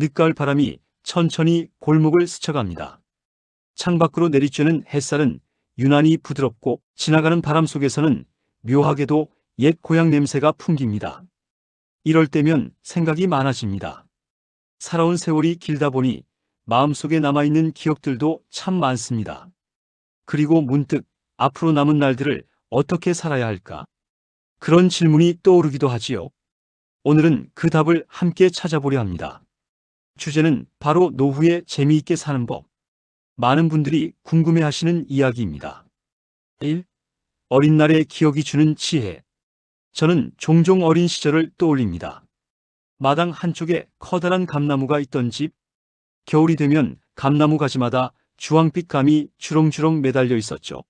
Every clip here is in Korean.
늦가을 바람이 천천히 골목을 스쳐갑니다. 창밖으로 내리쬐는 햇살은 유난히 부드럽고 지나가는 바람 속에서는 묘하게도 옛 고향 냄새가 풍깁니다. 이럴 때면 생각이 많아집니다. 살아온 세월이 길다 보니 마음속에 남아있는 기억들도 참 많습니다. 그리고 문득 앞으로 남은 날들을 어떻게 살아야 할까? 그런 질문이 떠오르기도 하지요. 오늘은 그 답을 함께 찾아보려 합니다. 주제는 바로 노후에 재미있게 사는 법. 많은 분들이 궁금해 하시는 이야기입니다. 1. 어린 날의 기억이 주는 지혜. 저는 종종 어린 시절을 떠올립니다. 마당 한쪽에 커다란 감나무가 있던 집. 겨울이 되면 감나무 가지마다 주황빛 감이 주렁주렁 매달려 있었죠.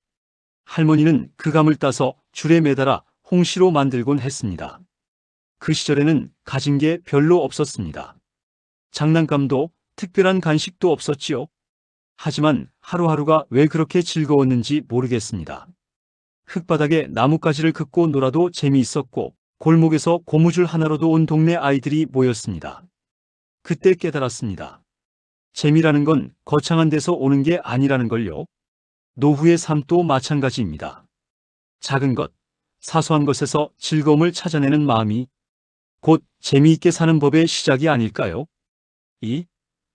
할머니는 그 감을 따서 줄에 매달아 홍시로 만들곤 했습니다. 그 시절에는 가진 게 별로 없었습니다. 장난감도 특별한 간식도 없었지요. 하지만 하루하루가 왜 그렇게 즐거웠는지 모르겠습니다. 흙바닥에 나뭇가지를 긋고 놀아도 재미있었고 골목에서 고무줄 하나로도 온 동네 아이들이 모였습니다. 그때 깨달았습니다. 재미라는 건 거창한 데서 오는 게 아니라는 걸요. 노후의 삶도 마찬가지입니다. 작은 것, 사소한 것에서 즐거움을 찾아내는 마음이 곧 재미있게 사는 법의 시작이 아닐까요? 2.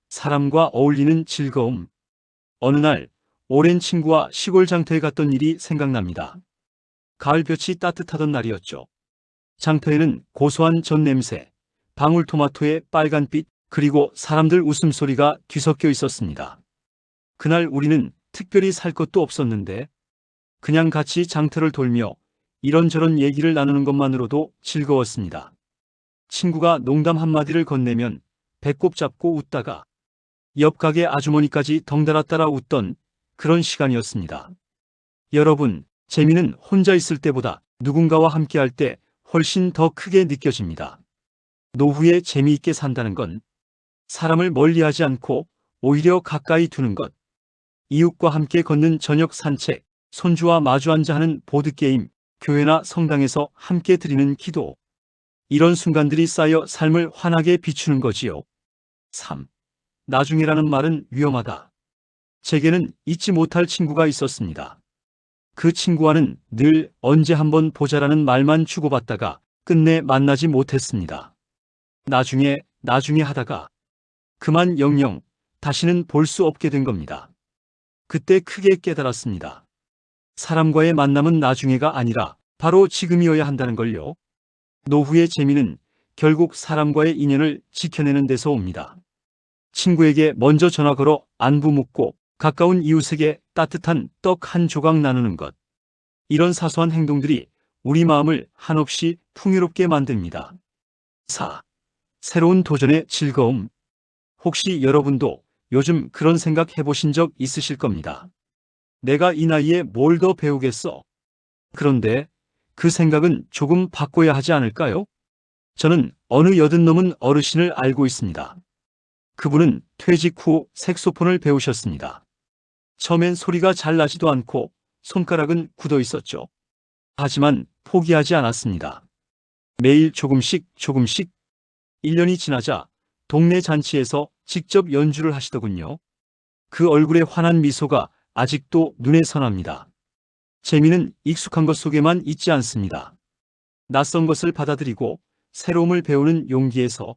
사람과 어울리는 즐거움. 어느 날 오랜 친구와 시골 장터에 갔던 일이 생각납니다. 가을볕이 따뜻하던 날이었죠. 장터에는 고소한 전 냄새, 방울토마토의 빨간빛, 그리고 사람들 웃음소리가 뒤섞여 있었습니다. 그날 우리는 특별히 살 것도 없었는데 그냥 같이 장터를 돌며 이런저런 얘기를 나누는 것만으로도 즐거웠습니다. 친구가 농담 한마디를 건네면 배꼽 잡고 웃다가 옆 가게 아주머니까지 덩달아 따라 웃던 그런 시간이었습니다. 여러분, 재미는 혼자 있을 때보다 누군가와 함께 할 때 훨씬 더 크게 느껴집니다. 노후에 재미있게 산다는 건 사람을 멀리하지 않고 오히려 가까이 두는 것. 이웃과 함께 걷는 저녁 산책, 손주와 마주 앉아 하는 보드게임, 교회나 성당에서 함께 드리는 기도. 이런 순간들이 쌓여 삶을 환하게 비추는 거지요. 3. 나중에라는 말은 위험하다. 제게는 잊지 못할 친구가 있었습니다. 그 친구와는 늘 언제 한번 보자라는 말만 주고받다가 끝내 만나지 못했습니다. 나중에, 나중에 하다가 그만 영영 다시는 볼 수 없게 된 겁니다. 그때 크게 깨달았습니다. 사람과의 만남은 나중에가 아니라 바로 지금이어야 한다는 걸요. 노후의 재미는 결국 사람과의 인연을 지켜내는 데서 옵니다. 친구에게 먼저 전화 걸어 안부 묻고 가까운 이웃에게 따뜻한 떡 한 조각 나누는 것. 이런 사소한 행동들이 우리 마음을 한없이 풍요롭게 만듭니다. 4. 새로운 도전의 즐거움. 혹시 여러분도 요즘 그런 생각 해보신 적 있으실 겁니다. 내가 이 나이에 뭘 더 배우겠어? 그런데 그 생각은 조금 바꿔야 하지 않을까요? 저는 어느 여든 넘은 어르신을 알고 있습니다. 그분은 퇴직 후 색소폰을 배우셨습니다. 처음엔 소리가 잘 나지도 않고 손가락은 굳어 있었죠. 하지만 포기하지 않았습니다. 매일 조금씩 조금씩 1년이 지나자 동네 잔치에서 직접 연주를 하시더군요. 그 얼굴에 환한 미소가 아직도 눈에 선합니다. 재미는 익숙한 것 속에만 있지 않습니다. 낯선 것을 받아들이고 새로움을 배우는 용기에서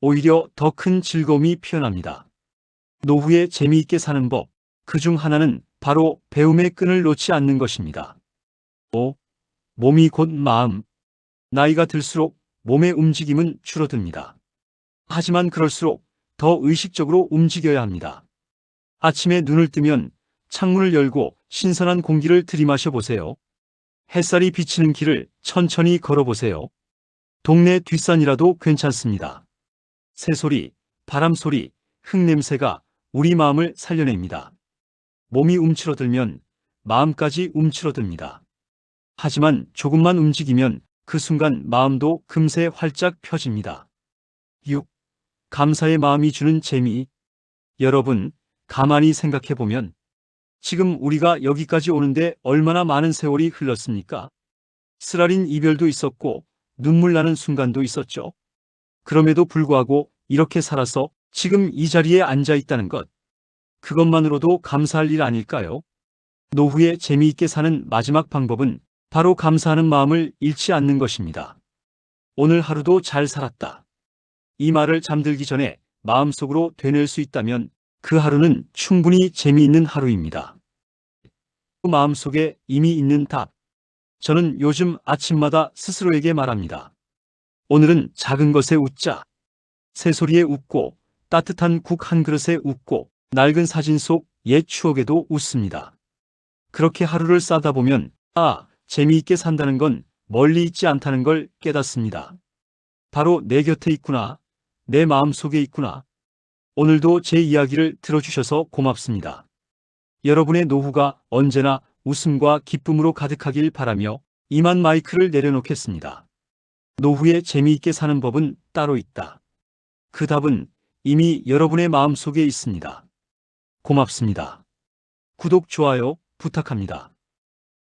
오히려 더 큰 즐거움이 피어납니다. 노후에 재미있게 사는 법, 그 중 하나는 바로 배움의 끈을 놓지 않는 것입니다. 5. 몸이 곧 마음. 나이가 들수록 몸의 움직임은 줄어듭니다. 하지만 그럴수록 더 의식적으로 움직여야 합니다. 아침에 눈을 뜨면 창문을 열고 신선한 공기를 들이마셔 보세요. 햇살이 비치는 길을 천천히 걸어 보세요. 동네 뒷산이라도 괜찮습니다. 새소리, 바람소리, 흙냄새가 우리 마음을 살려냅니다. 몸이 움츠러들면 마음까지 움츠러듭니다. 하지만 조금만 움직이면 그 순간 마음도 금세 활짝 펴집니다. 6. 감사의 마음이 주는 재미. 여러분, 가만히 생각해 보면 지금 우리가 여기까지 오는데 얼마나 많은 세월이 흘렀습니까? 쓰라린 이별도 있었고 눈물 나는 순간도 있었죠. 그럼에도 불구하고 이렇게 살아서 지금 이 자리에 앉아 있다는 것. 그것만으로도 감사할 일 아닐까요? 노후에 재미있게 사는 마지막 방법은 바로 감사하는 마음을 잃지 않는 것입니다. 오늘 하루도 잘 살았다. 이 말을 잠들기 전에 마음속으로 되뇌일 수 있다면 그 하루는 충분히 재미있는 하루입니다. 그 마음속에 이미 있는 답. 저는 요즘 아침마다 스스로에게 말합니다. 오늘은 작은 것에 웃자. 새소리에 웃고 따뜻한 국 한 그릇에 웃고 낡은 사진 속 옛 추억에도 웃습니다. 그렇게 하루를 싸다 보면 아, 재미있게 산다는 건 멀리 있지 않다는 걸 깨닫습니다. 바로 내 곁에 있구나. 내 마음 속에 있구나. 오늘도 제 이야기를 들어주셔서 고맙습니다. 여러분의 노후가 언제나 웃음과 기쁨으로 가득하길 바라며 이만 마이크를 내려놓겠습니다. 노후에 재미있게 사는 법은 따로 있다. 그 답은 이미 여러분의 마음 속에 있습니다. 고맙습니다. 구독, 좋아요 부탁합니다.